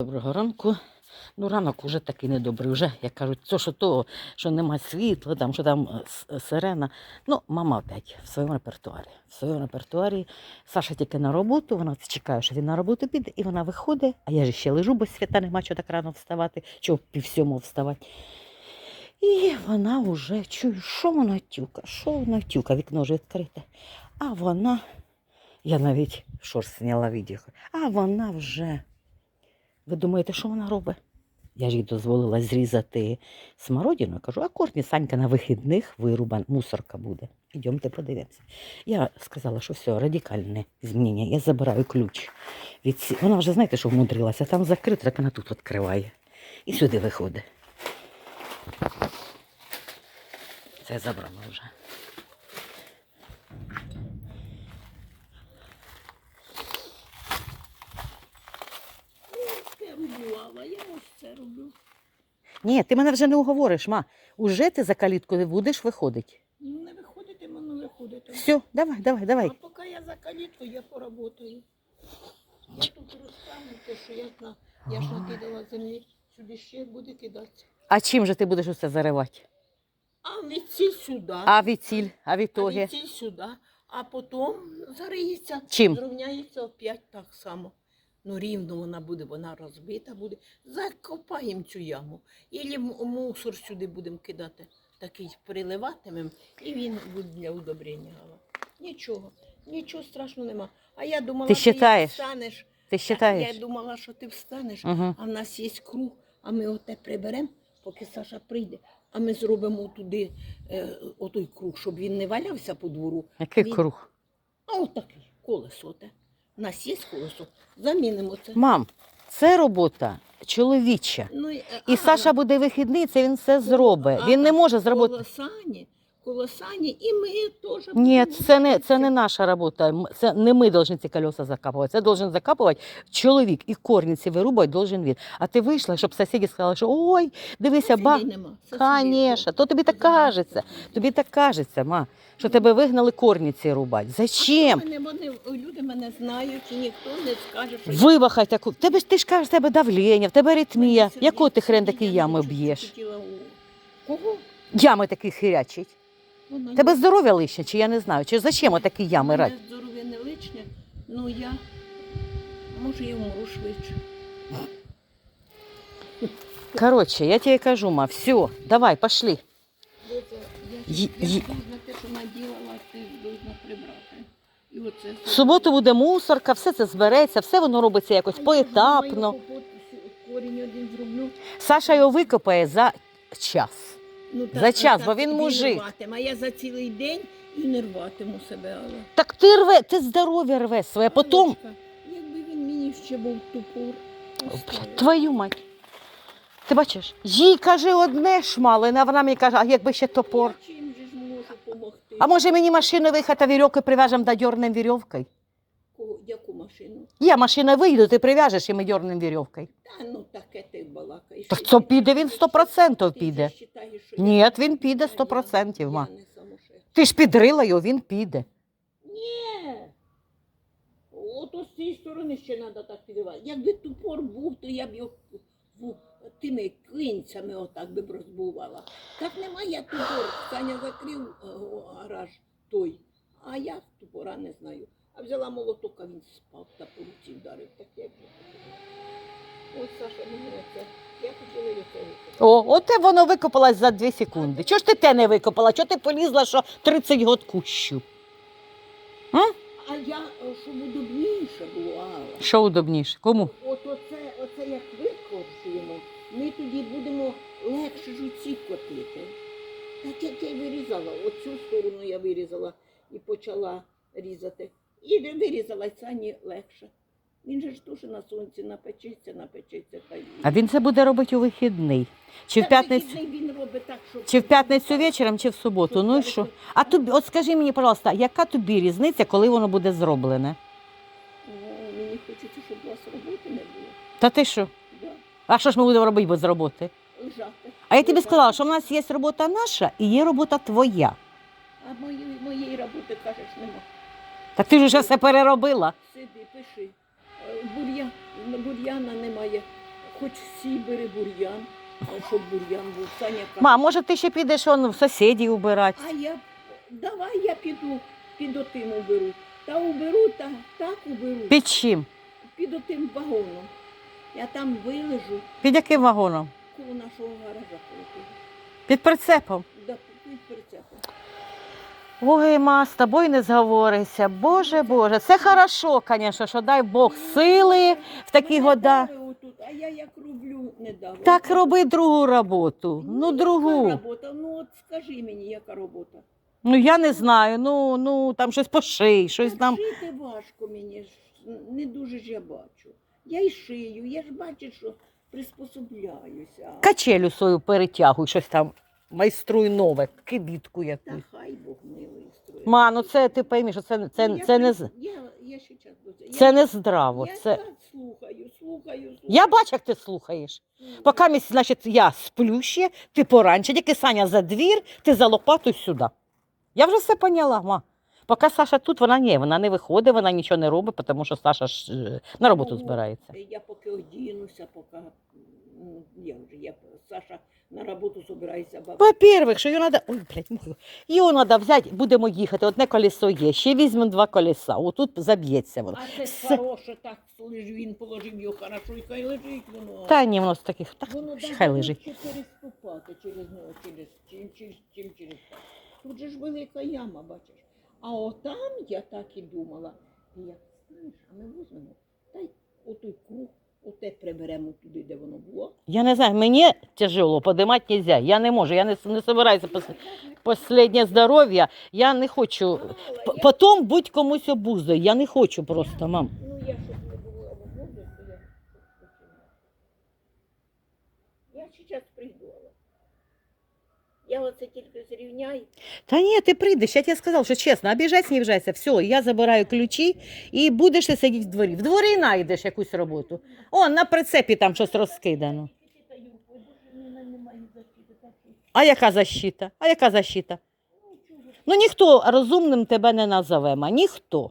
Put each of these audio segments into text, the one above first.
Доброго ранку. Ну, ранок уже такий недобрий. Вже, як кажуть, то, що то, що нема світла, там, що там е, сирена. Ну, мама опять в своєму репертуарі. В своєму репертуарі. Саша тільки на роботу, вона чекає, що він на роботу піде, і вона виходить, а я ж ще лежу, бо свята нема чого так рано вставати, чого пів сьомого вставати. І вона вже чую, що вона тюка, що вона тюка, вікно вже відкрите. А вона, я навіть шорт зняла відео, а вона вже. Ви думаєте, що вона робить? Я ж їй дозволила зрізати смородину. Кажу, а корні Санька на вихідних вирубан, мусорка буде. Ідемте подивимося. Я сказала, що все, радикальне змінення. Я забираю ключ. Від... Вона вже, знаєте, що вмудрилася, там закрито, так вона тут відкриває. І сюди виходить. Це забрала вже. Я рубувала, я ось це роблю. Ні, ти мене вже не уговориш, ма. Уже ти за калітку не будеш виходити. Ну, не виходите, воно виходите. Все, давай, давай, давай. А поки я за калітку, я поработаю. Я тут розставлю те, що я на я ж накидала землі, сюди ще буде кидатися. А чим же ти будеш усе заривати? А відсіль сюди, А відсіль, а а відтоги? відсіль сюди, а потім зариється, Чим? зрівняється опять так само. Ну, рівно вона буде, вона розбита буде. Закопаємо цю яму. М- мусор сюди будемо кидати. Такий приливатимемо, і він буде для удобрення. Нічого, нічого страшного нема. А я думала, Ти що считаєш? встанеш. Ти Я думала, що ти встанеш, Угу. а в нас є круг, а ми оте приберемо, поки Саша прийде. А ми зробимо туди е, отой круг, щоб він не валявся по двору. Який Він- круг? А отакий, колесо те. У нас є колесо, замінимо це. Мам, це робота чоловіча. Ну, і, Саша буде вихідний, це він все зробить. Він не може зробити. Колосані, колосані, і ми теж. Ні, це не, це не наша робота. М- Це не ми повинні ці колеса закапувати. Це должен закапувати чоловік і корні ці вирубати должен він. А ти вийшла, щоб сусіди сказали, що ой, дивися, ба. Конечно, то тобі так кажеться. Тобі так кажеться, ма, що тебе вигнали корні ці рубати. Зачем? Мене, вони, люди мене знають, і ніхто не скаже, що Вибахай таку. Тебе ж ти ж кажеш, в тебе давлення, в тебе аритмія. Якого ти хрен сьогодні такі ями б'єш? Кого? Ями такі хирячить. Вона Тебе ні. здоров'я лишнє, чи я не знаю. Чи зачем отакі ями Мене здоров'я не личне, ну я, може, я вмру швидше. Коротше, я тебе кажу, ма, все, давай, пошли. Я, Ї- ї- должна те, що наділала, ти должна прибрати. І оце В суботу буде мусорка, все це збереться, все воно робиться якось поетапно. корінь один зроблю. Саша його викопає за час. Ну, так, За а час, так бо він мужик. рватиме. А я за цілий день і не рватиму себе. Але... Так ти рве, ти здоров'я рве своє, потім. Якби він мені ще був тупор. оставив. Твою мать. Ти бачиш, їй каже одне шмалине, а вона мені каже, а якби ще топор. Чим же ж можу допомогти? А може мені машину виїхати, а вірьовки прив'яжемо да дьорнем вірьовкою? Машину? Я машина вийду, ти прив'яжеш і ми дьорнем вірьовкою. Та ну таке ти балакаєш. Так це піде він 100% піде. Ти вважаєш, що Ні, він піде Та 100%, ма. Я не самошедша. Ти ж підрила його, він піде. Ні. От ось з цієї сторони ще треба так підривати. Якби тупор був, то я б його в- тими клинцями отак би б розбувала. Так немає тупор. Саня закрив е, гараж той. А я тупора не знаю. А взяла молоток, а він спав та по руці вдарив. Так як же. Ось Саша мені оце. Я хотіла його це викопати. О, оте воно викопалось за 2 секунди. Чого ж ти те не викопала? Чого ти полізла, що 30 год кущу? А я, е, щоб удобніше було, Алла. Що удобніше? Кому? От оце, оце як викорчуємо, ми тоді будемо легше ж оці котити. Так як я й вирізала, оцю сторону я вирізала і почала різати. І вирізала і сані легше. Він же ж дуже на сонці напечеться, напечеться та й. А він це буде робити у вихідний. Чи в Та п'ятницю? вихідний він робить так, щоб... Чи в п'ятницю вечором, чи в суботу. Ну і що? А тобі, от скажи мені, пожалуйста, яка тобі різниця, коли воно буде зроблене? Ну, мені хочеться, щоб у вас роботи не було. Та ти що? Да. А що ж ми будемо робити без роботи? Лежати. А я тобі Лежати. сказала, що в нас є робота наша і є робота твоя. А моєї, моєї роботи, кажеш, нема. Так ти ж вже все переробила. Сиди, пиши. Е, Бур'я, бур'яна немає. хоч всі бери бур'ян, щоб бур'ян був. Саня каже, Ма, може ти ще підеш он в сусідів убирати? а я, давай я піду, під отим уберу. Та уберу, та так уберу, Під чим? під отим вагоном. Я там вилежу Під яким вагоном? коло нашого гаража. коло того. Під прицепом. Да, під прицепом. Ой, ма, з тобою не зговорися. Боже, Боже, це хорошо, звісно, що дай Бог сили в такі года. а я як роблю, не дави. Так роби другу роботу. Ну, другу. робота? Ну от скажи мені, яка робота. Ну я не знаю. Ну, ну там щось поший, щось Так там. Шити важко мені, ж, не дуже ж я бачу. Я й шию, я ж бачу, що приспособляюся. Качелю свою перетягуй, щось там майструй нове, кибітку Та якусь. хай Бог милий. Ма, ну це ти пойми, що це, це, Я це, не, при- Я, я ще час до цього. це я, не здраво. Я Це... так слухаю, слухаю, слухаю. Я бачу, як ти слухаєш. слухаю. Поки місяць, значить, я сплю ще, ти поранче, тільки Саня за двір, ти за лопату сюди. Я вже все поняла, ма. Поки Саша тут, вона ні, вона не виходить, вона нічого не робить, тому що Саша ж е, на роботу Ну, збирається. Я поки одінуся, поки я вже я Саша на роботу баба. Во-первых, що його треба. Ой, блядь, мухи. його треба взяти, будемо їхати. Одне колесо є, ще візьмемо два колеса. Отут заб'ється воно. А це Все. хороше, так лежить, він положив його хорошо, і хай лежить воно. Та ні, воно з таких. Так, Воно хай лежить. легше переступати через нього, через, чим, чим, чим через так. Тут же ж велика яма, бачиш. А отам я так і думала. І я, знаєш, а ми візьмемо, та й отой круг, оте приберемо туди, де воно було. Я не знаю, мені тяжело, подимати не можна. Я не можу, я не, не собираюся пос- Последнє здоров'я. Я не хочу. П- Потім будь комусь обузою. Я не хочу просто, мам. Ну, я щоб не було обов'язку, то я починаю. Я зараз прийду. але Оце тільки зрівняю. Та ні, ти прийдеш, я тебе сказав, що чесно, обіжайся, не обіжайся. Все, я забираю ключі і будеш ти сидіти в дворі. В дворі знайдеш якусь роботу. О, на прицепі там щось розкидано. А яка защита? А яка защита? ну, ніхто розумним тебе не назове, ма, ніхто.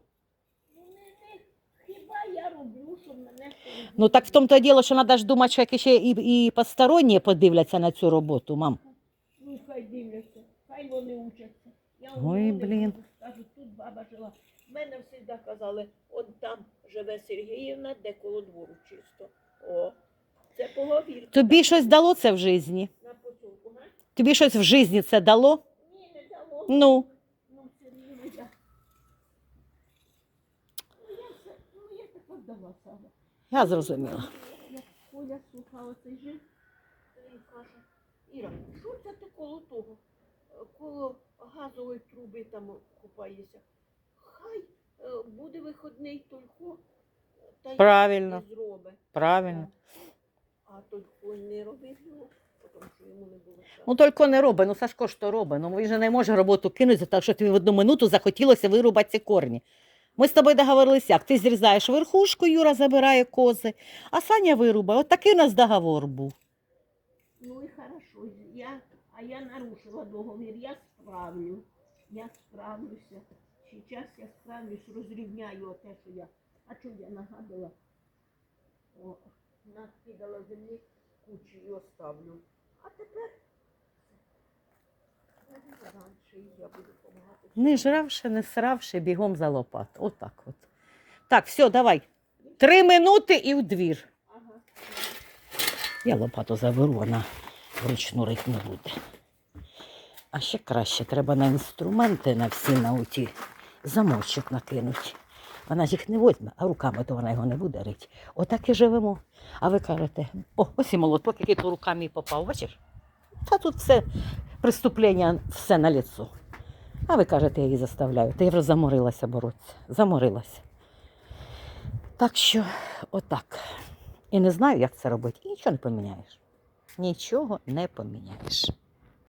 ну, так в тому то діло, що треба ж думати, що ще і, і посторонні подивляться на цю роботу, мам. Хай дивляться, хай вони учаться. Я Ой, блін. кажу, тут баба жила. Мене завжди казали, от там живе Сергіївна, де коло двору чисто. О, це поговір. Тобі щось дало це в житті? На поцілку, га? Тобі щось в житті це дало? Ні, не дало. Ну. Ну, Сергіївна, я... Ну, я все, ну, я так віддала саме. Я зрозуміла. Коля слухала цей жив, Іра, що це ти коло того? Е, Коло газової труби там купаєшся. Хай е, буде виходний тільки, та й Правильно. і зробить. Правильно. А тільки не робив його, тому що йому не було часу. Ну тільки не робить, ну Сашко ж то робить. Ну він же не може роботу кинути, так що тобі в одну минуту захотілося вирубати ці корні. Ми з тобою договорилися, як ти зрізаєш верхушку, Юра забирає кози, а Саня вирубає. От такий у нас договор був. Ну і хорошо, я, а я нарушила договір, я справлю, я справлюся. Сейчас я справлюсь, розрівняю те, що я. А що я нагадала? О, накидала землі кучу і оставлю. А тепер я буду допомагати. Не жравши, не сравши, бігом за лопат. Отак от. Так, все, давай. Три минути і в двір. Ага. Я лопату заберу, вона вручну рить не буде. А ще краще, треба на інструменти на всі науті замочок накинути. Вона ж їх не возьме, а руками то вона його не буде рити. Отак і живемо. А ви кажете, о, ось і молоток, який то руками і попав, бачиш? Та тут все преступлення, все на ліцо. А ви кажете, я її заставляю. Та я вже заморилася боротися. Заморилася. Так що, отак. І не знаю, як це робити. І нічого не поміняєш. Нічого не поміняєш.